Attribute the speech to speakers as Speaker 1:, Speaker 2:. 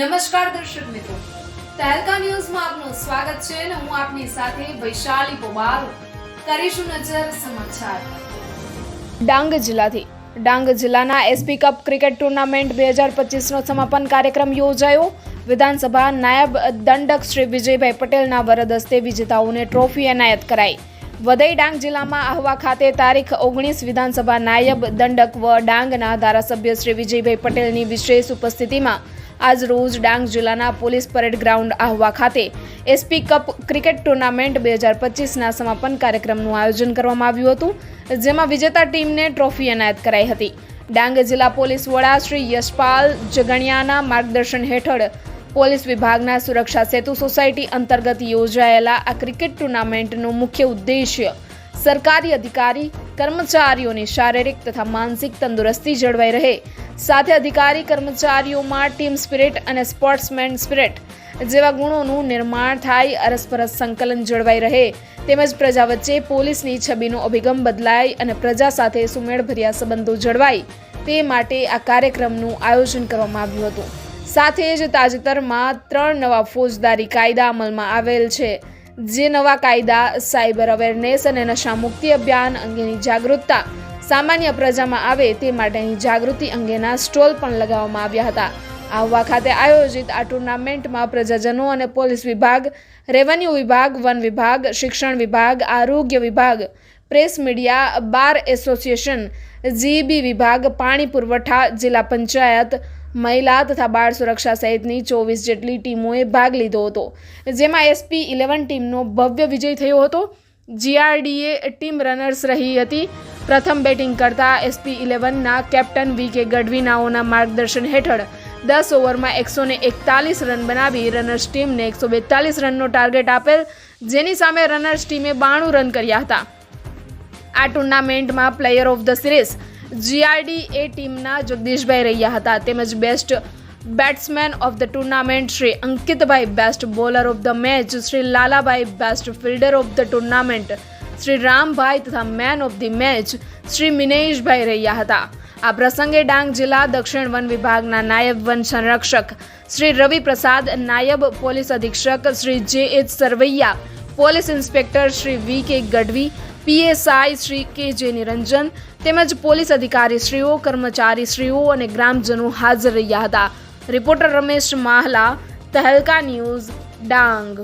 Speaker 1: નમસ્કાર દર્શક મિત્રો. તહેલકા ન્યૂઝમાં આપનું સ્વાગત છે અને હું આપની સાથે વૈશાલી પોબાર કરીશું નજર સમાચાર. ડાંગ જિલ્લાથી. ડાંગ જિલ્લાના એસપી કપ ક્રિકેટ ટુર્નામેન્ટ બે હજાર પચીસનો સમાપન કાર્યક્રમ યોજાયો. વિધાનસભા નાયબ દંડક શ્રી વિજયભાઈ પટેલના વરદ હસ્તે વિજેતાઓને ટ્રોફી એનાયત કરાઈ. વધઈ ડાંગ જિલ્લામાં આહવા ખાતે તારીખ ઓગણીસ વિધાનસભા નાયબ દંડક વ ડાંગના ધારાસભ્ય શ્રી વિજયભાઈ પટેલની વિશેષ ઉપસ્થિતિમાં આજ રોજ ડાંગ જિલ્લાના પોલીસ પરેડ ગ્રાઉન્ડ આહવા ખાતે એસપી કપ ક્રિકેટ ટુર્નામેન્ટ બે હજાર પચીસના સમાપન કાર્યક્રમનું આયોજન કરવામાં આવ્યું હતું, જેમાં વિજેતા ટીમને ટ્રોફી એનાયત કરાઈ હતી. ડાંગ જિલ્લા પોલીસ વડા શ્રી યશપાલ જગણિયાના માર્ગદર્શન હેઠળ પોલીસ વિભાગના સુરક્ષા સેતુ સોસાયટી અંતર્ગત યોજાયેલા આ ક્રિકેટ ટુર્નામેન્ટનો મુખ્ય ઉદ્દેશ્ય સરકારી અધિકારી કર્મચારીઓની શારીરિક તથા માનસિક તંદુરસ્તી જળવાઈ રહે. સાથે અધિકારી, કર્મચારીઓમાં ટીમ સ્પિરિટ અને સ્પોર્ટ્સમેન સ્પિરિટ જેવા ગુણોનું નિર્માણ થાય, અરસપરસ સંકલન જળવાઈ રહે. તેમજ પ્રજા વચ્ચે પોલીસની છબીનો અભિગમ બદલાય અને પ્રજા સાથે સુમેળભર્યા સંબંધો જળવાય. તે માટે આ કાર્યક્રમનું આયોજન કરવામાં આવ્યું હતું. સાથે જ તાજેતરમાં ત્રણ નવા ફોજદારી કાયદા અમલમાં આવેલ છે. જે નવા કાયદા, સાયબર અવેરનેસ અને નશા મુક્તિ અભિયાન અંગેની જાગૃતતા સામાન્ય પ્રજામાં આવે તે માટેની જાગૃતિ અંગેના સ્ટોલ પણ લગાવવામાં આવ્યા હતા. આહવા ખાતે આયોજિત આ ટુર્નામેન્ટમાં પ્રજાજનો અને પોલીસ વિભાગ, રેવન્યુ વિભાગ, વન વિભાગ, શિક્ષણ વિભાગ, આરોગ્ય વિભાગ, press media, bar association, GB વિભાગ, પાણી પુરવઠા, જિલ્લા પંચાયત મહિલા તથા બાળ સુરક્ષા સહિતની ચોવીસ જેટલી ટીમોએ ભાગ લીધો હતો. જેમાં એસપી ઇલેવન ટીમનો ભવ્ય વિજય થયો હતો. જીઆરડીએ ટીમ રનર્સ રહી હતી. પ્રથમ બેટિંગ કરતા એસપી ઇલેવનના કેપ્ટન વી કે ગઢવીનાઓના માર્ગદર્શન હેઠળ દસ ઓવરમાં એકસો એકતાલીસ રન બનાવી રનર્સ ટીમને એકસો બેતાલીસ રનનો ટાર્ગેટ આપેલ, જેની સામે રનર્સ ટીમે બાણું રન કર્યા હતા. આ ટુર્નામેન્ટમાં player of the series GRD A ટીમના જગદીશભાઈ રહ્યા હતા તેમજ best batsman of the tournament Shri Ankitbhai best bowler of the match, Shri Lalabhai best fielder of the tournament, Shri Rambhai તથા man of the match Shri Mineshbhai રહ્યા હતા. આ પ્રસંગે ડાંગ જિલ્લા દક્ષિણ વન વિભાગના નાયબ વન સંરક્ષક શ્રી રવિ પ્રસાદ નાયબ પોલીસ અધિક્ષક Shri J H Sarvaiya, police inspector Shri V K Gadhvi PSI Shri કે જે નિરંજન તેમજ પોલીસ અધિકારીશ્રીઓ, કર્મચારીશ્રીઓ અને ગ્રામજનો હાજર રહ્યા હતા. Reporter Ramesh Mahla, Tehelka news, Dang.